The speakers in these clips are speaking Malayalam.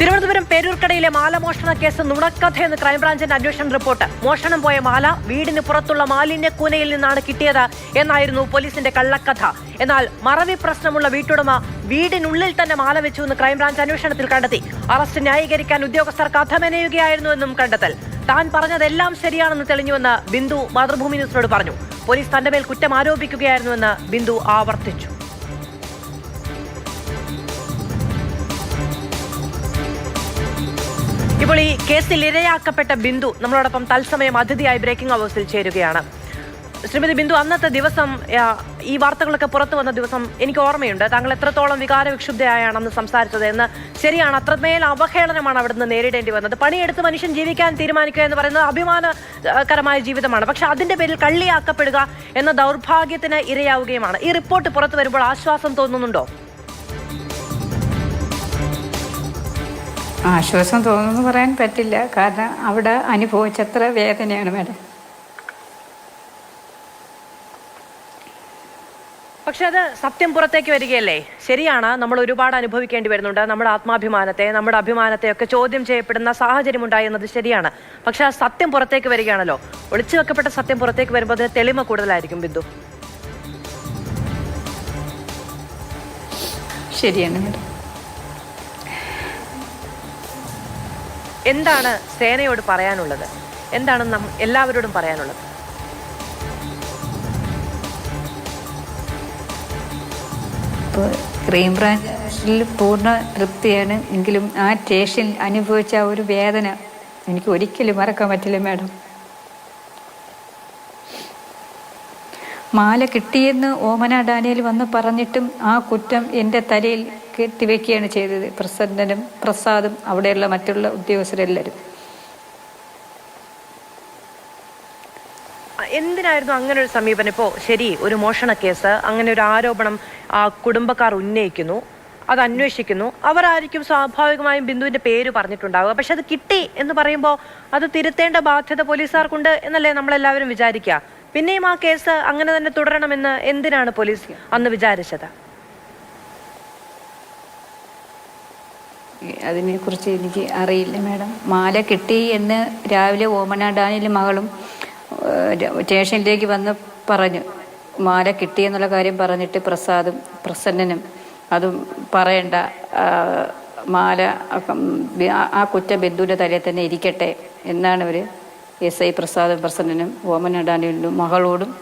തിരുവനന്തപുരം പേരൂർക്കടയിലെ മാല മോഷണ കേസ് നുണക്കഥയെന്ന് ക്രൈംബ്രാഞ്ചിന്റെ അന്വേഷണ റിപ്പോർട്ട്. മോഷണം പോയ മാല വീടിന് പുറത്തുള്ള മാലിന്യക്കൂനയിൽ നിന്നാണ് കിട്ടിയത് എന്നായിരുന്നു പോലീസിന്റെ കള്ളക്കഥ. എന്നാൽ മറവി പ്രശ്നമുള്ള വീട്ടുടമ വീടിനുള്ളിൽ തന്നെ മാല വെച്ചു എന്ന് ക്രൈംബ്രാഞ്ച് അന്വേഷണത്തിൽ കണ്ടെത്തി. അറസ്റ്റ് ന്യായീകരിക്കാൻ ഉദ്യോഗസ്ഥർ കഥ മെനയുകയായിരുന്നുവെന്നും കണ്ടെത്തൽ. താൻ പറഞ്ഞതെല്ലാം ശരിയാണെന്ന് തെളിഞ്ഞുവെന്ന് ബിന്ദു മാതൃഭൂമി ന്യൂസിനോട് പറഞ്ഞു. പോലീസ് തന്റെ മേൽ കുറ്റം ആരോപിക്കുകയായിരുന്നുവെന്ന് ബിന്ദു ആവർത്തിച്ചു. ഇപ്പോൾ ഈ കേസിൽ ഇരയാക്കപ്പെട്ട ബിന്ദു നമ്മളോടൊപ്പം തത്സമയം അതിഥിയായി ബ്രേക്കിംഗ് ഹൗസിൽ ചേരുകയാണ്. ശ്രീമതി ബിന്ദു അന്നത്തെ ദിവസം ഈ വാർത്തകളൊക്കെ പുറത്തു വന്ന ദിവസം എനിക്ക് ഓർമ്മയുണ്ട്. താങ്കൾ എത്രത്തോളം വികാരവിക്ഷുബ്ധയായാണെന്ന് സംസാരിച്ചത് എന്ന്. ശരിയാണ് അത്രമേൽ അവഹേളനമാണ് അവിടുന്ന് നേരിടേണ്ടി വന്നത്. പണിയെടുത്ത് മനുഷ്യൻ ജീവിക്കാൻ തീരുമാനിക്കുക എന്ന് പറയുന്നത് അഭിമാനകരമായ ജീവിതമാണ്. പക്ഷെ അതിന്റെ പേരിൽ കള്ളിയാക്കപ്പെടുക എന്ന ദൗർഭാഗ്യത്തിന് ഇരയാവുകയുമാണ്. ഈ റിപ്പോർട്ട് പുറത്തു വരുമ്പോൾ ആശ്വാസം തോന്നുന്നുണ്ടോ? ആശ്വാസം തോന്നുന്നു പറയാൻ പറ്റില്ല. കാരണം അവിടെ അനുഭവിച്ചത്ര വേദനയാണ് മാഡം. പക്ഷെ അത് സത്യം പുറത്തേക്ക് വരികയല്ലേ? ശരിയാണ്. നമ്മൾ ഒരുപാട് അനുഭവിക്കേണ്ടി വരുന്നുണ്ട്. നമ്മുടെ ആത്മാഭിമാനത്തെ നമ്മുടെ അഭിമാനത്തെ ഒക്കെ ചോദ്യം ചെയ്യപ്പെടുന്ന സാഹചര്യം ഉണ്ടായി എന്നത് ശരിയാണ്. പക്ഷെ ആ സത്യം പുറത്തേക്ക് വരികയാണല്ലോ. ഒളിച്ചു വെക്കപ്പെട്ട സത്യം പുറത്തേക്ക് വരുമ്പോൾ തെളിമ കൂടുതലായിരിക്കും ബിന്ദു. ശരിയാണ് മാഡം. എന്താണ് സേനയോട് പറയാനുള്ളത്? എന്താണ് നം- എല്ലാവരോടും പറയാനുള്ളത്? ഇപ്പോൾ ക്രൈം ബ്രാഞ്ചിൽ പൂർണ തൃപ്തിയാണ്. എങ്കിലും ആ സ്റ്റേഷനിൽ അനുഭവിച്ച ആ ഒരു വേദന എനിക്ക് ഒരിക്കലും മറക്കാൻ പറ്റില്ല മാഡം. മാല കിട്ടിയെന്ന് ഓമന ഡാനിയൽ വന്ന് പറഞ്ഞിട്ടും ആ കുറ്റം എന്റെ തലയിൽ കെട്ടിവെക്കുകയാണ് ചെയ്തത്. പ്രസന്നനും പ്രസാദും അവിടെയുള്ള മറ്റുള്ള ഉദ്യോഗസ്ഥരെല്ലാവരും എന്തിനായിരുന്നു അങ്ങനെ ഒരു സമീപനം? ഇപ്പോ ശരി ഒരു മോഷണ കേസ് അങ്ങനെ ഒരു ആരോപണം കുടുംബക്കാർ ഉന്നയിക്കുന്നു അത് അന്വേഷിക്കുന്നു. അവരായിരിക്കും സ്വാഭാവികമായും ബിന്ദുവിന്റെ പേര് പറഞ്ഞിട്ടുണ്ടാവുക. പക്ഷെ അത് കിട്ടി എന്ന് പറയുമ്പോൾ അത് തിരുത്തേണ്ട ബാധ്യത പോലീസുകാർക്കുണ്ട് എന്നല്ലേ നമ്മളെല്ലാവരും വിചാരിക്കുക പിന്നെയും ആ കേസ് അങ്ങനെ തന്നെ തുടരണമെന്ന് എന്തിനാണ് പോലീസ് അന്ന് വിചാരിച്ചത്? അതിനെക്കുറിച്ച് എനിക്ക് അറിയില്ല മാഡം. മാല കിട്ടി എന്ന് രാവിലെ ഓമന ഡാനിലും മകളും സ്റ്റേഷനിലേക്ക് വന്ന് പറഞ്ഞു. മാല കിട്ടി എന്നുള്ള കാര്യം പറഞ്ഞിട്ട് പ്രസാദും പ്രസന്നനും അതും പറയണ്ട മാല ആ- കുറ്റ ബന്ധുവിന്റെ തലയിൽ തന്നെ ഇരിക്കട്ടെ എന്നാണ് അവർ എസ് ഐ പ്രസാദും പ്രസന്നനും ഓമന ഡാനിലും മകളോടും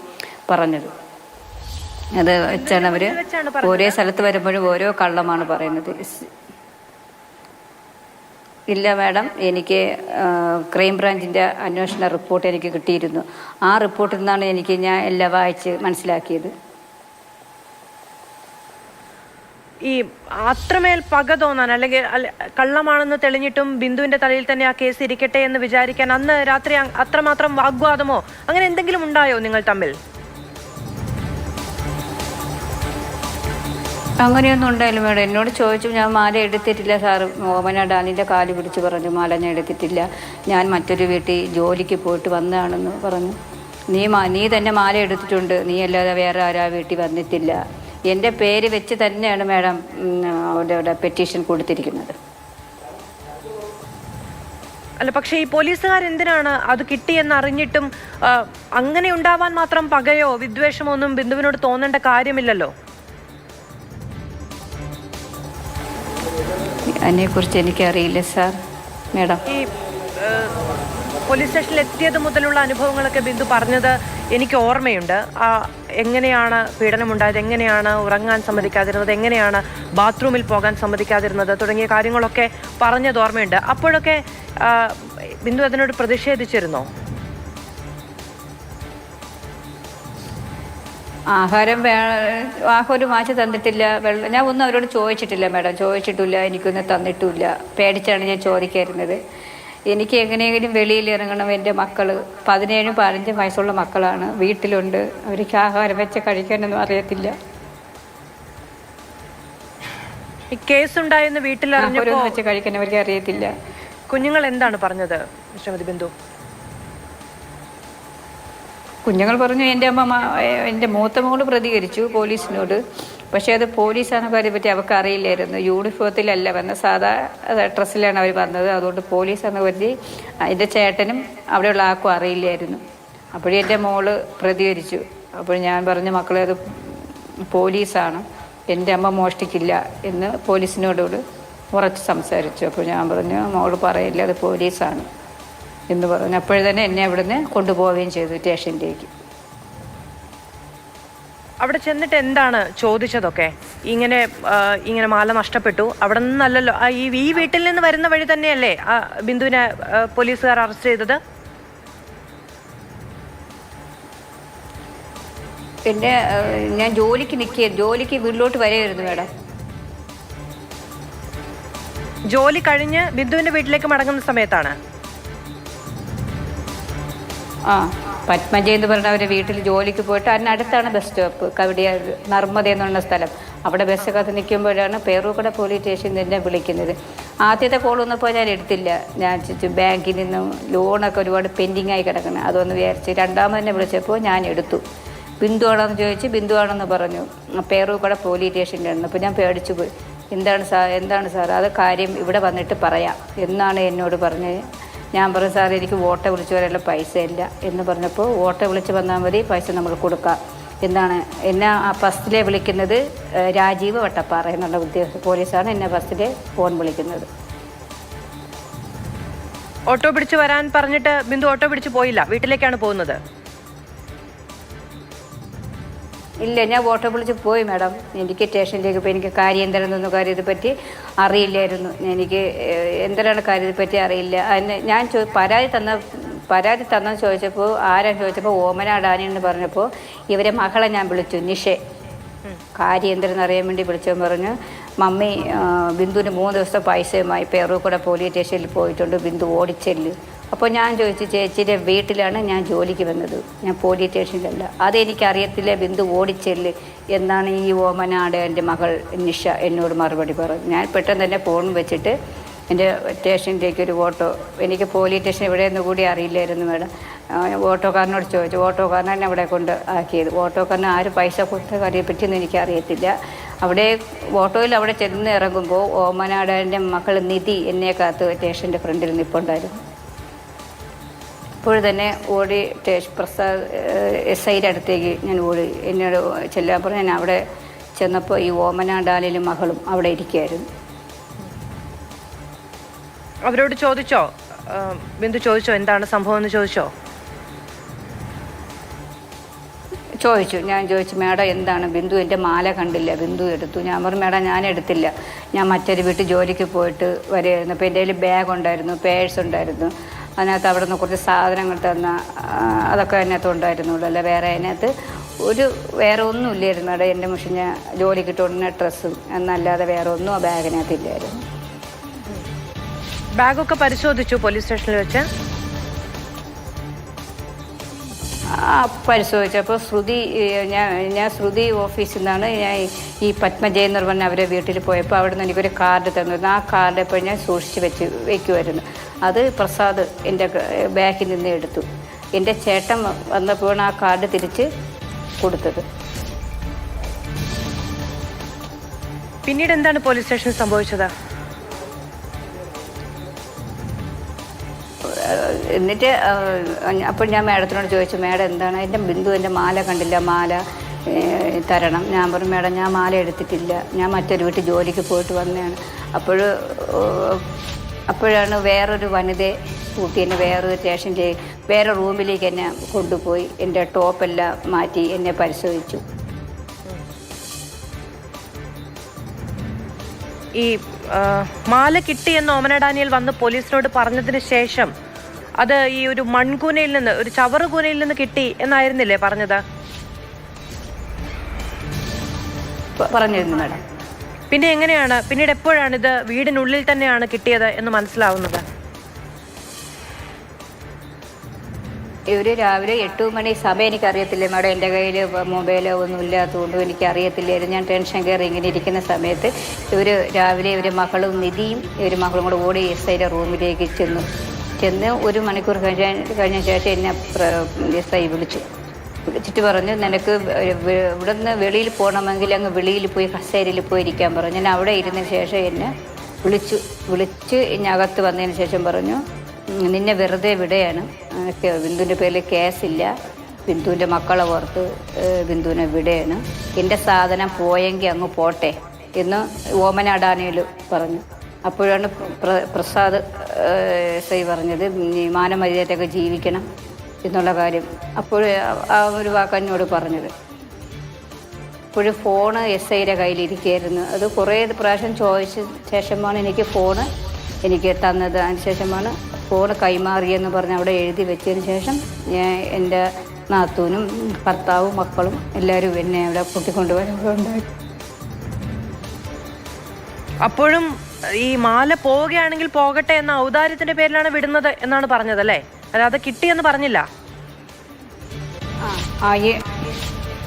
പറഞ്ഞത്. അത് വെച്ചാണ് അവർ ഓരോ സ്ഥലത്ത് വരുമ്പോഴും ഓരോ കള്ളമാണ് പറയുന്നത്. ഇല്ല മാഡം. എനിക്ക് ക്രൈംബ്രാഞ്ചിന്റെ ക്രൈം അന്വേഷണ റിപ്പോർട്ട് എനിക്ക് കിട്ടിയിരുന്നു. ആ റിപ്പോർട്ടിൽ നിന്നാണ് എനിക്ക് ഞാൻ എല്ലാം വായിച്ച് മനസ്സിലാക്കിയത്. ഈ അത്രമേൽ പക തോന്നാൻ അല്ലെങ്കിൽ കള്ളമാണെന്ന് തെളിഞ്ഞിട്ടും ബിന്ദുവിന്റെ തലയിൽ തന്നെ ആ കേസ് ഇരിക്കട്ടെ എന്ന് വിചാരിക്കാൻ അന്ന് രാത്രി അത്രമാത്രം വാഗ്വാദമോ? അങ്ങനെ എന്തെങ്കിലും ഉണ്ടായോ നിങ്ങൾ തമ്മിൽ? അങ്ങനെയൊന്നും ഉണ്ടായില്ല മേഡം. എന്നോട് ചോദിച്ചു ഞാൻ മാല എടുത്തിട്ടില്ല സാറ് ഓമന ഡാനിന്റെ കാൽ പിടിച്ച് പറഞ്ഞു മാല ഞാൻ എടുത്തിട്ടില്ല. ഞാൻ മറ്റൊരു വീട്ടിൽ ജോലിക്ക് പോയിട്ട് വന്നതാണെന്ന് പറഞ്ഞു. നീ മാ- നീ തന്നെ മാല എടുത്തിട്ടുണ്ട്. നീ അല്ലാതെ വേറെ ആരാ വീട്ടിൽ വന്നിട്ടില്ല. എന്റെ പേര് വെച്ച് തന്നെയാണ് മേഡം അവിടെ പെറ്റീഷൻ കൊടുത്തിരിക്കുന്നത്. അല്ല പക്ഷേ ഈ പോലീസുകാർ എന്തിനാണ് അത് കിട്ടിയെന്ന് അറിഞ്ഞിട്ടും അങ്ങനെ ഉണ്ടാവാൻ മാത്രം പകയോ വിദ്വേഷമോ ഒന്നും ബിന്ദുവിനോട് തോന്നേണ്ട കാര്യമില്ലല്ലോ? അതിനെക്കുറിച്ച് എനിക്കറിയില്ല സാർ. മാഡം. ഈ പോലീസ് സ്റ്റേഷനിൽ എത്തിയത് മുതലുള്ള അനുഭവങ്ങളൊക്കെ ബിന്ദു പറഞ്ഞത് എനിക്ക് ഓർമ്മയുണ്ട്. എങ്ങനെയാണ് പീഡനമുണ്ടായത് എങ്ങനെയാണ് ഉറങ്ങാൻ സമ്മതിക്കാതിരുന്നത് എങ്ങനെയാണ് ബാത്റൂമിൽ പോകാൻ സമ്മതിക്കാതിരുന്നത് തുടങ്ങിയ കാര്യങ്ങളൊക്കെ പറഞ്ഞത് ഓർമ്മയുണ്ട്. അപ്പോഴൊക്കെ ബിന്ദു അതിനോട് പ്രതിഷേധിച്ചിരുന്നോ? ആഹാരം വേ ആഹാരം മാറ്റി തന്നിട്ടില്ല. വെള്ളം ഞാൻ ഒന്നും അവരോട് ചോദിച്ചിട്ടില്ല മാഡം. ചോദിച്ചിട്ടില്ല. എനിക്കൊന്നും തന്നിട്ടില്ല. പേടിച്ചാണ് ഞാൻ ചോദിക്കായിരുന്നത്. എനിക്ക് എങ്ങനെയെങ്കിലും വെളിയിൽ ഇറങ്ങണം. എന്റെ മക്കൾ പതിനേഴും പതിനഞ്ചും വയസ്സുള്ള മക്കളാണ്. വീട്ടിലുണ്ട്. അവർക്ക് ആഹാരം വെച്ച് കഴിക്കാനൊന്നും അറിയത്തില്ല. ഈ കേസുണ്ടായെന്ന് വീട്ടിൽ അറിഞ്ഞപ്പോ ആഹാരം വെച്ച് കഴിക്കാൻ അവർക്ക് അറിയത്തില്ല. കുഞ്ഞുങ്ങൾ എന്താണ് പറഞ്ഞത് ശ്രീമതി ബിന്ദു? കുഞ്ഞുങ്ങൾ പറഞ്ഞു എന്റെ അമ്മ എന്റെ മൂത്ത മോൾ പ്രതികരിച്ചു പോലീസിനോട്. പക്ഷേ അത് പോലീസാണ് കാര്യം പറ്റി അവർക്ക് അറിയില്ലായിരുന്നു. യൂണിഫോമത്തിലല്ല വന്ന സാധാ ഡ്രസ്സിലാണ് അവർ വന്നത്. അതുകൊണ്ട് പോലീസാണെന്ന് കരുതി എന്റെ ചേട്ടനും അവിടെയുള്ള ആർക്കും അറിയില്ലായിരുന്നു. അപ്പോഴും എന്റെ മോൾ പ്രതികരിച്ചു. അപ്പോൾ ഞാൻ പറഞ്ഞു മക്കളെ അത് പോലീസാണ്. എന്റെ അമ്മ മോഷ്ടിക്കില്ല എന്ന് പോലീസിനോടോട് ഉറച്ച് സംസാരിച്ചു. അപ്പോൾ ഞാൻ പറഞ്ഞു മോൾ പറയില്ല അത് പോലീസാണ്. എന്ന് പറഞ്ഞു. അപ്പോഴേ തന്നെ എന്നെ അവിടുന്ന് കൊണ്ടുപോവുകയും ചെയ്തു സ്റ്റേഷനിലേക്ക്. അവിടെ ചെന്നിട്ട് എന്താണ് ചോദിച്ചതൊക്കെ? ഇങ്ങനെ ഇങ്ങനെ മാല നഷ്ടപ്പെട്ടു. അവിടെ നിന്നല്ലല്ലോ. ഈ ഈ വീട്ടിൽ നിന്ന് വരുന്ന വഴി തന്നെയല്ലേ ബിന്ദുവിനെ പോലീസുകാർ അറസ്റ്റ് ചെയ്തത്? പിന്നെ ഞാൻ ജോലിക്ക് നിൽക്കുക ജോലിക്ക് വീട്ടിലോട്ട് വരെയായിരുന്നു മേഡം. ജോലി കഴിഞ്ഞ് ബിന്ദുവിന്റെ വീട്ടിലേക്ക് മടങ്ങുന്ന സമയത്താണ്. ആ പത്മജ എന്ന് പറഞ്ഞ അവരുടെ വീട്ടിൽ ജോലിക്ക് പോയിട്ട് അതിനടുത്താണ് ബസ് സ്റ്റോപ്പ് കവടിയ നർമ്മദ എന്ന് പറഞ്ഞ സ്ഥലം. അവിടെ ബസ് കാത്ത് നിൽക്കുമ്പോഴാണ് പേറൂക്കട പോലീസ് സ്റ്റേഷനിൽ എന്നെ വിളിക്കുന്നത്. ആദ്യത്തെ കോൾ വന്നപ്പോൾ ഞാൻ എടുത്തില്ല. ഞാൻ ബാങ്കിൽ നിന്നും ലോണൊക്കെ ഒരുപാട് പെൻഡിങ് ആയി കിടക്കണം അതൊന്ന് വിചാരിച്ച് രണ്ടാമതെന്നെ വിളിച്ചപ്പോൾ ഞാൻ എടുത്തു. ബിന്ദു ആണെന്ന് ചോദിച്ച് ബിന്ദു ആണെന്ന് പറഞ്ഞു. പേറൂക്കട പോലീസ് സ്റ്റേഷനിലാണ് അപ്പോൾ ഞാൻ പേടിച്ചു പോയി. എന്താണ് സാർ എന്താണ് സാർ അത് കാര്യം ഇവിടെ വന്നിട്ട് പറയാം. എന്നാണ് എന്നോട് പറഞ്ഞത്. ഞാൻ പറഞ്ഞു സാർ എനിക്ക് ഓട്ടോ വിളിച്ച് വരാനുള്ള പൈസ ഇല്ല. എന്ന് പറഞ്ഞപ്പോൾ ഓട്ടോ വിളിച്ച് വന്നാൽ മതി പൈസ നമ്മൾ കൊടുക്കാം. എന്താണ് എന്നെ ആ ഫസ്റ്റിലെ വിളിക്കുന്നത് രാജീവ് വട്ടപ്പാറ എന്നുള്ള ഉദ്യോഗസ്ഥ പോലീസാണ് എന്നെ ഫസ്റ്റിലെ ഫോൺ വിളിക്കുന്നത്. ഓട്ടോ പിടിച്ച് വരാൻ പറഞ്ഞിട്ട് ബിന്ദു ഓട്ടോ പിടിച്ച് പോയില്ല വീട്ടിലേക്കാണ് പോകുന്നത്. ഇല്ല ഞാൻ ഓട്ടോ വിളിച്ച് പോയി മാഡം എനിക്ക് സ്റ്റേഷനിലേക്ക് പോയി എനിക്ക് കാര്യം എന്താണെന്നൊന്നും കാര്യം പറ്റി അറിയില്ലായിരുന്നു. എനിക്ക് എന്തരാണ് കാര്യം ഇതുപറ്റി പറ്റി അറിയില്ല. അതിന് ഞാൻ ചോ പരാതി തന്ന പരാതി തന്നെന്ന് ചോദിച്ചപ്പോൾ ആരാ ചോദിച്ചപ്പോൾ ഓമന ഡാനി എന്ന് പറഞ്ഞപ്പോൾ ഇവരെ മകളെ ഞാൻ വിളിച്ചു നിഷെ. കാര്യം എന്തെന്ന് അറിയാൻ വേണ്ടി വിളിച്ചെന്ന് പറഞ്ഞു മമ്മി ബിന്ദുവിന് മൂന്ന് ദിവസത്തെ പൈസയുമായി പേറൂക്കൂടെ പോലീസ് സ്റ്റേഷനിൽ പോയിട്ടുണ്ട് ബിന്ദു ഓടിച്ചെല്ല്. അപ്പോൾ ഞാൻ ചോദിച്ചു ചേച്ചിയുടെ വീട്ടിലാണ് ഞാൻ ജോലിക്ക് വന്നത്. ഞാൻ പോലീസ് സ്റ്റേഷനിലല്ല. അതെനിക്കറിയത്തില്ല ബിന്ദു ഓടിച്ചെല്ല്. എന്നാണ് ഈ ഓമനാട് എന്റെ മകൾ നിഷ എന്നോട് മറുപടി പറഞ്ഞു ഞാൻ പെട്ടെന്ന് തന്നെ ഫോൺ വെച്ചിട്ട് എന്റെ സ്റ്റേഷനിലേക്ക് ഒരു ഓട്ടോ എനിക്ക് പോലീസ് സ്റ്റേഷൻ എവിടെയെന്ന് കൂടി അറിയില്ലായിരുന്നു മേഡം. ഓട്ടോക്കാരനോട് ചോദിച്ചു. ഓട്ടോക്കാരനെ എന്നെ അവിടെ കൊണ്ട് ആക്കിയത്. ഓട്ടോക്കാരന് ആര് പൈസ കൊടുത്ത കാര്യം പറ്റിയൊന്നും എനിക്കറിയത്തില്ല. അവിടെ ഓട്ടോയിൽ അവിടെ ചെന്ന് ഇറങ്ങുമ്പോൾ ഓമനാടന്റെ മകൾ നിധി എന്നെ കാത്ത് സ്റ്റേഷന്റെ ഫ്രണ്ടിൽ നിൽപ്പുണ്ടായിരുന്നു അപ്പോൾ തന്നെ ഓടി ടേഷ് പ്രസാദ് എസ് ഐയുടെ അടുത്തേക്ക് ഞാൻ ഓടി. എന്നോട് ചെല്ലാൻ പറഞ്ഞു ഞാൻ അവിടെ ചെന്നപ്പോൾ ഈ ഓമന ഡാലിലും മകളും അവിടെ ഇരിക്കുകയായിരുന്നു. അവരോട് ചോദിച്ചോ? ബിന്ദു ചോദിച്ചോ? എന്താണ് സംഭവം എന്ന് ചോദിച്ചോ? ചോദിച്ചു. ഞാൻ ചോദിച്ചു മേഡം എന്താണ്? ബിന്ദു എന്റെ മാല കണ്ടില്ല. ബിന്ദു എടുത്തു. ഞാൻ പറഞ്ഞു മേഡം ഞാൻ എടുത്തില്ല. ഞാൻ മറ്റൊരു വീട്ടിൽ ജോലിക്ക് പോയിട്ട് വരെയായിരുന്നു അപ്പോൾ എന്റെ കയ്യിൽ ബാഗ് ഉണ്ടായിരുന്നു പേഴ്സ് ഉണ്ടായിരുന്നു. അതിനകത്ത് അവിടെ നിന്ന് കുറച്ച് സാധനങ്ങൾ തന്ന അതൊക്കെ അതിനകത്ത് ഉണ്ടായിരുന്നുള്ളൂ. അല്ല വേറെ അതിനകത്ത് ഒരു വേറെ ഒന്നും ഇല്ലായിരുന്നു. അവിടെ എന്റെ മുഷിഞ്ഞ ഞാൻ കിട്ടുന്ന ഡ്രസ്സും എന്നല്ലാതെ വേറെ ഒന്നും ആ ബാഗിനകത്ത് ഇല്ലായിരുന്നു. ബാഗൊക്കെ പരിശോധിച്ചു പോലീസ് സ്റ്റേഷനിൽ വെച്ച്? ആ പരിശോധിച്ചപ്പോൾ ശ്രുതി ഞാൻ ഞാൻ ശ്രുതി ഓഫീസിൽ നിന്നാണ് ഞാൻ ഈ- ഈ പത്മജയ എന്ന് പറഞ്ഞ അവരെ വീട്ടിൽ പോയപ്പോൾ അവിടെ നിന്ന് എനിക്കൊരു കാർഡ് തന്നിരുന്നു. ആ കാർഡ് ഇപ്പോൾ ഞാൻ സൂക്ഷിച്ച് വെച്ച് വയ്ക്കുമായിരുന്നു അത് പ്രസാദ് എന്റെ ബാഗിൽ നിന്ന് എടുത്തു. എന്റെ ചേട്ടൻ വന്നപ്പോഴാണ് ആ കാർഡ് തിരിച്ച് കൊടുത്തത്. പിന്നീട് എന്താണ് പോലീസ് സ്റ്റേഷനിൽ സംഭവിച്ചത്? എന്നിട്ട് അപ്പോൾ ഞാൻ മാഡത്തിനോട് ചോദിച്ചു മാഡം എന്താണ്? എന്റെ ബിന്ദു എന്റെ മാല കണ്ടില്ല. മാല തരണം. ഞാൻ പറഞ്ഞു മാഡം ഞാൻ മാല എടുത്തിട്ടില്ല. ഞാൻ മറ്റൊരു വീട്ടിൽ ജോലിക്ക് പോയിട്ട് വന്നതാണ്. അപ്പോൾ അപ്പോഴാണ് വേറൊരു വനിതയെ കൂട്ടി എന്നെ വേറൊരു സ്റ്റേഷനിൽ വേറെ റൂമിലേക്ക് എന്നെ കൊണ്ടുപോയി. എന്റെ ടോപ്പെല്ലാം മാറ്റി എന്നെ പരിശോധിച്ചു. ഈ മാല കിട്ടിയെന്ന് ഓമന ഡാനിയൽ വന്ന് പോലീസിനോട് പറഞ്ഞതിന് ശേഷം അത് ഈ ഒരു മൺകൂനയിൽ നിന്ന് ഒരു ചവറുകൂനയിൽ നിന്ന് കിട്ടി എന്നായിരുന്നില്ലേ പറഞ്ഞത്? പറഞ്ഞിരുന്നു മാഡം. പിന്നെ എങ്ങനെയാണ്? പിന്നീട് എപ്പോഴാണ് ഇത് വീടിനുള്ളിൽ തന്നെയാണ് കിട്ടിയത് എന്ന് മനസ്സിലാവുന്നത്? ഇവർ രാവിലെ എട്ട് മണി സമയം എനിക്കറിയത്തില്ല? മാഡം എന്റെ കയ്യിൽ മൊബൈലോ ഒന്നും ഇല്ലാത്തതുകൊണ്ടും എനിക്കറിയത്തില്ലായിരുന്നു ഞാൻ ടെൻഷൻ കയറി ഇങ്ങനെ ഇരിക്കുന്ന സമയത്ത് ഇവർ രാവിലെ ഇവർ മകളും നിധിയും ഇവർ മകളും കൂടെ ഓടി എസ് ഐയുടെ റൂമിലേക്ക് ചെന്നു. ചെന്ന് ഒരു മണിക്കൂർ കഴിഞ്ഞ കഴിഞ്ഞ ശേഷം എന്നെ എസ് ഐ വിളിച്ചു. വിളിച്ചിട്ട് പറഞ്ഞു നിനക്ക് ഇവിടെ നിന്ന് വെളിയിൽ പോകണമെങ്കിൽ അങ്ങ് വെളിയിൽ പോയി കസേരയിൽ പോയി ഇരിക്കാൻ പറഞ്ഞു. ഞാൻ അവിടെ ഇരുന്ന ശേഷം എന്നെ വിളിച്ചു വിളിച്ച് അകത്ത് വന്നതിന് ശേഷം പറഞ്ഞു നിന്നെ വെറുതെ വിടുകയാണ്. ബിന്ദുവിന്റെ പേരിൽ കേസില്ല. ബിന്ദുവിന്റെ മക്കളെ ഓർത്ത് ബിന്ദുവിനെ വിടുകയാണ്. എന്റെ സാധനം പോയെങ്കിൽ അങ്ങ് പോട്ടെ എന്ന് ഓമനാടാനയിൽ പറഞ്ഞു. അപ്പോഴാണ് പ്ര- പ്രസാദ് സൈ പറഞ്ഞത് മാനമര്യാദയൊക്കെ ജീവിക്കണം. എന്നുള്ള കാര്യം അപ്പോൾ ആ ഒരു വാക്ക് എന്നോട് പറഞ്ഞത്. ഇപ്പോഴും ഫോണ് എസ് ഐയുടെ കയ്യിലിരിക്കുകയായിരുന്നു. അത് കുറേ പ്രാവശ്യം ചോദിച്ച ശേഷമാണ് എനിക്ക് ഫോണ് എനിക്ക് തന്നത്. അതിനുശേഷമാണ് ഫോണ് കൈമാറിയെന്ന് പറഞ്ഞ് അവിടെ എഴുതി വെച്ചതിന് ശേഷം ഞാൻ എന്റെ നാത്തൂനും ഭർത്താവും മക്കളും എല്ലാവരും എന്നെ അവിടെ കൂട്ടിക്കൊണ്ടുവരുന്നുണ്ടായി അപ്പോഴും ഈ മാല പോവുകയാണെങ്കിൽ പോകട്ടെ എന്ന ഔദാര്യത്തിന്റെ പേരിലാണ് വിടുന്നത് എന്നാണ് പറഞ്ഞത് അല്ലേ? അല്ലാതെ കിട്ടിയെന്ന് പറഞ്ഞില്ല. ആ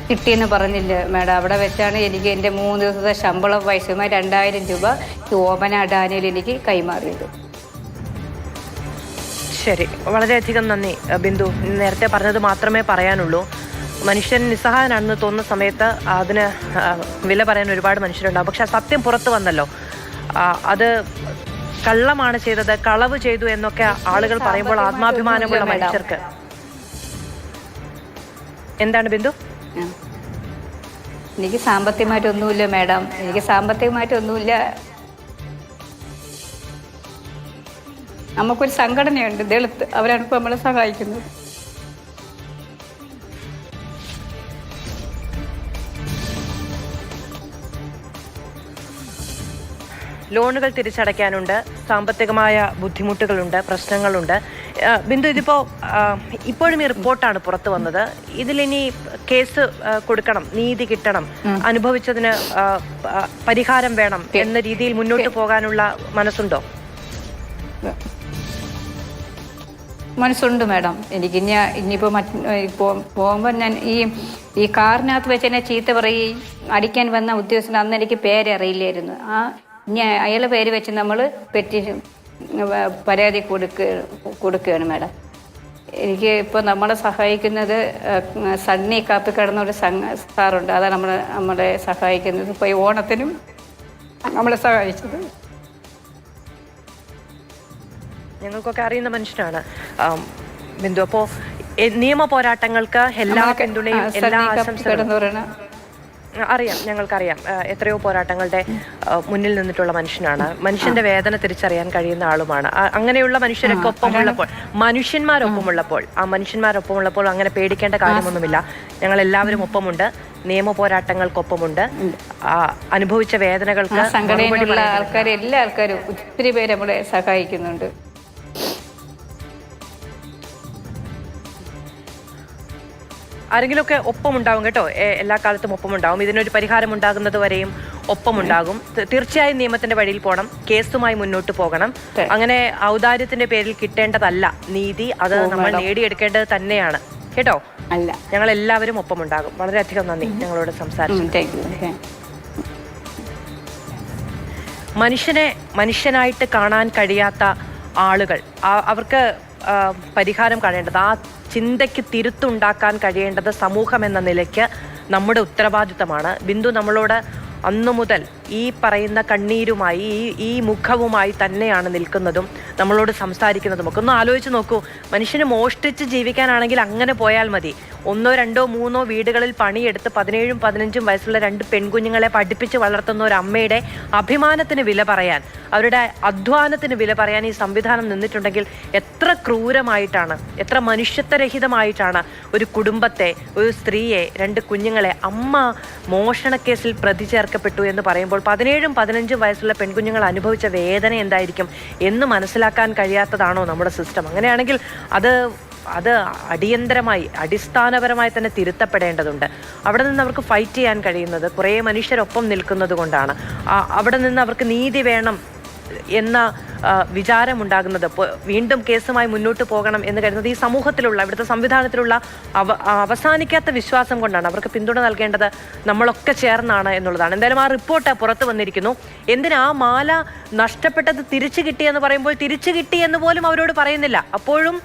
കിട്ടിയെന്ന് പറഞ്ഞില്ല മാഡം. അവിടെ വെച്ചാണ് എനിക്ക് എന്റെ മൂന്ന് ദിവസത്തെ ശമ്പളം പൈസയുമായി രണ്ടായിരം രൂപ ഓമന അഡാനിയിൽ എനിക്ക് കൈമാറിയത്. ശരി. വളരെയധികം നന്ദി ബിന്ദു. നേരത്തെ പറഞ്ഞത് മാത്രമേ പറയാനുള്ളൂ. മനുഷ്യൻ നിസ്സഹായനാണെന്ന് തോന്നുന്ന സമയത്ത് അതിന് വില പറയാൻ ഒരുപാട് മനുഷ്യരുണ്ടാവും പക്ഷെ ആ സത്യം പുറത്തു വന്നല്ലോ. അത് കള്ളമാണ് ചെയ്തത് കളവ് ചെയ്തു എന്നൊക്കെ ആളുകൾ പറയുമ്പോൾ ആത്മാഭിമാനമുള്ള മനുഷ്യർക്ക്. എന്താണ് ബിന്ദു. എനിക്ക് സാമ്പത്തികമായിട്ടൊന്നുമില്ല മാഡം. എനിക്ക് സാമ്പത്തികമായിട്ടൊന്നുമില്ല. നമുക്കൊരു സംഘടനയുണ്ട് ദളിത്. അവരാണ് ഇപ്പോൾ നമ്മളെ സഹായിക്കുന്നത്. ലോണുകൾ തിരിച്ചടയ്ക്കാനുണ്ട് സാമ്പത്തികമായ ബുദ്ധിമുട്ടുകളുണ്ട് പ്രശ്നങ്ങളുണ്ട്. ബിന്ദു ഇതിപ്പോ ആ, ഇപ്പോഴും ഈ റിപ്പോർട്ടാണ് പുറത്തു വന്നത്. ഇതിലിനി കേസ് കൊടുക്കണം നീതി കിട്ടണം അനുഭവിച്ചതിന് പരിഹാരം വേണം എന്ന രീതിയിൽ മുന്നോട്ട് പോകാനുള്ള മനസ്സുണ്ടോ? മനസ്സുണ്ട് മാഡം. എനിക്ക് ഇനി ഇനിയിപ്പോൾ മറ്റ് പോകുമ്പോൾ ഞാൻ ഈ ഈ കാറിനകത്ത് വെച്ച് എന്നെ ചീത്ത പറയുകയും അടിക്കാൻ വന്ന ഉദ്യോഗസ്ഥൻ അന്ന് എനിക്ക് പേരറിയില്ലായിരുന്നു ആ ഇനി അയാളെ പേര് വെച്ച് നമ്മൾ പെറ്റീഷൻ പരാതി കൊടുക്ക കൊടുക്കുകയാണ് മാഡം. എനിക്ക് ഇപ്പോൾ നമ്മളെ സഹായിക്കുന്നത് സണ്ണി കാപ്പി കടന്ന ഒരു സംഘ സാറുണ്ട്. അതാണ് നമ്മളെ നമ്മളെ സഹായിക്കുന്നത്. ഇപ്പോൾ ഈ ഓണത്തിനും നമ്മളെ സഹായിച്ചത്. ഞങ്ങൾക്കൊക്കെ അറിയുന്ന മനുഷ്യനാണ്. ബിന്ദു. അപ്പോ നിയമ പോരാട്ടങ്ങൾക്ക് എല്ലാ പിന്തുണയും എല്ലാ ആശംസകളും. അറിയാം ഞങ്ങൾക്കറിയാം. എത്രയോ പോരാട്ടങ്ങളുടെ മുന്നിൽ നിന്നിട്ടുള്ള മനുഷ്യനാണ്. മനുഷ്യന്റെ വേദന തിരിച്ചറിയാൻ കഴിയുന്ന ആളുമാണ്. അങ്ങനെയുള്ള മനുഷ്യരൊക്കെ ഒപ്പമുള്ളപ്പോൾ മനുഷ്യന്മാരൊപ്പമുള്ളപ്പോൾ ആ മനുഷ്യന്മാരൊപ്പമുള്ളപ്പോൾ അങ്ങനെ പേടിക്കേണ്ട കാര്യമൊന്നുമില്ല. ഞങ്ങൾ എല്ലാവരും ഒപ്പമുണ്ട്. നിയമ പോരാട്ടങ്ങൾക്കൊപ്പമുണ്ട്. ആ, അനുഭവിച്ച വേദനകൾക്ക് സംഘടനയിലുള്ള ആൾക്കാർ എല്ലാ ആൾക്കാരും ഒത്തിരി പേര് നമ്മളെ സഹായിക്കുന്നുണ്ട്. ആരെങ്കിലുമൊക്കെ ഒപ്പമുണ്ടാവും കേട്ടോ. എല്ലാ കാലത്തും ഒപ്പം ഉണ്ടാവും ഇതിനൊരു പരിഹാരം ഉണ്ടാകുന്നത് വരെയും ഒപ്പമുണ്ടാകും. തീർച്ചയായും നിയമത്തിന്റെ വഴിയിൽ പോകണം കേസുമായി മുന്നോട്ട് പോകണം. അങ്ങനെ ഔദാര്യത്തിന്റെ പേരിൽ കിട്ടേണ്ടതല്ല നീതി. അത് നമ്മൾ നേടിയെടുക്കേണ്ടത് തന്നെയാണ്. കേട്ടോ? അല്ല. ഞങ്ങൾ എല്ലാവരും ഒപ്പമുണ്ടാകും. വളരെയധികം നന്ദി ഞങ്ങളോട് സംസാരിച്ചു മനുഷ്യനെ മനുഷ്യനായിട്ട് കാണാൻ കഴിയാത്ത ആളുകൾ അവർക്ക് പരിഹാരം കാണേണ്ടത് ആ ചിന്തയ്ക്ക് തിരുത്തുണ്ടാക്കാൻ കഴിയേണ്ടത് സമൂഹം എന്ന നിലയ്ക്ക് നമ്മുടെ ഉത്തരവാദിത്തമാണ്. ബിന്ദു നമ്മളോട് അന്നു മുതൽ ഈ പറയുന്ന കണ്ണീരുമായി ഈ ഈ മുഖവുമായി തന്നെയാണ് നിൽക്കുന്നതും നമ്മളോട് സംസാരിക്കുന്നതും ഒക്കെ ഒന്ന് ആലോചിച്ച് നോക്കൂ. മനുഷ്യന് മോഷ്ടിച്ച് ജീവിക്കാനാണെങ്കിൽ അങ്ങനെ പോയാൽ മതി. ഒന്നോ രണ്ടോ മൂന്നോ വീടുകളിൽ പണിയെടുത്ത് പതിനേഴും പതിനഞ്ചും വയസ്സുള്ള രണ്ട് പെൺകുഞ്ഞുങ്ങളെ പഠിപ്പിച്ച് വളർത്തുന്ന ഒരു അമ്മയുടെ അഭിമാനത്തിന് വില പറയാൻ അവരുടെ അധ്വാനത്തിന് വില പറയാൻ ഈ സംവിധാനം നിന്നിട്ടുണ്ടെങ്കിൽ എത്ര ക്രൂരമായിട്ടാണ് എത്ര മനുഷ്യത്വരഹിതമായിട്ടാണ് ഒരു കുടുംബത്തെ ഒരു സ്ത്രീയെ രണ്ട് കുഞ്ഞുങ്ങളെ അമ്മ മോഷണക്കേസിൽ പ്രതി ചേർക്കപ്പെട്ടു എന്ന് പറയുമ്പോൾ പതിനേഴും പതിനഞ്ചും വയസ്സുള്ള പെൺകുഞ്ഞുങ്ങൾ അനുഭവിച്ച വേദന എന്തായിരിക്കും എന്ന് മനസ്സിലാക്കാൻ കഴിയാത്തതാണോ നമ്മുടെ സിസ്റ്റം? അങ്ങനെയാണെങ്കിൽ അത് അത് അടിയന്തരമായി അടിസ്ഥാനപരമായി തന്നെ തിരുത്തപ്പെടേണ്ടതുണ്ട്. അവിടെ നിന്ന് അവർക്ക് ഫൈറ്റ് ചെയ്യാൻ കഴിയുന്നത് കുറേ മനുഷ്യരൊപ്പം നിൽക്കുന്നത് കൊണ്ടാണ് അവിടെ നിന്ന് അവർക്ക് നീതി വേണം എന്ന വിചാരമുണ്ടാകുന്നത്. വീണ്ടും കേസുമായി മുന്നോട്ട് പോകണം എന്ന് കരുതുന്നത് ഈ സമൂഹത്തിലുള്ള ഇവിടുത്തെ സംവിധാനത്തിലുള്ള അവ അവസാനിക്കാത്ത വിശ്വാസം കൊണ്ടാണ്. അവർക്ക് പിന്തുണ നൽകേണ്ടത് നമ്മളൊക്കെ ചേർന്നാണ് എന്നുള്ളതാണ്. എന്തായാലും ആ റിപ്പോർട്ട് പുറത്തു വന്നിരിക്കുന്നു. എന്തിനാ ആ മാല നഷ്ടപ്പെട്ടത് തിരിച്ചു കിട്ടിയെന്ന് പറയുമ്പോൾ തിരിച്ചു കിട്ടി എന്ന് പോലും അവരോട് പറയുന്നില്ല. അപ്പോഴും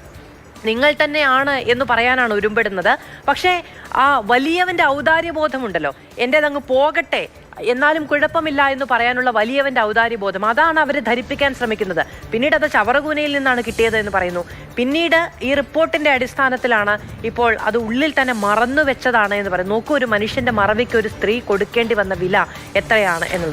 നിങ്ങൾ തന്നെയാണ് എന്ന് പറയാനാണ് ഉരുമ്പെടുന്നത്. പക്ഷേ ആ വലിയവന്റെ ഔദാര്യബോധമുണ്ടല്ലോ. എന്റെതങ്ങ് പോകട്ടെ എന്നാലും കുഴപ്പമില്ല എന്ന് പറയാനുള്ള വലിയവന്റെ ഔദാര്യബോധം. അതാണ് അവർ ധരിപ്പിക്കാൻ ശ്രമിക്കുന്നത്. പിന്നീട് അത് ചവറകൂനയിൽ നിന്നാണ് കിട്ടിയത് എന്ന് പറയുന്നു. പിന്നീട് ഈ റിപ്പോർട്ടിന്റെ അടിസ്ഥാനത്തിലാണ് ഇപ്പോൾ അത് ഉള്ളിൽ തന്നെ മറന്നു വെച്ചതാണ് എന്ന് പറയുന്നു. നോക്കൂ ഒരു മനുഷ്യന്റെ മറവിക്ക് ഒരു സ്ത്രീ കൊടുക്കേണ്ടി വന്ന വില എത്രയാണ് എന്നുള്ളത്.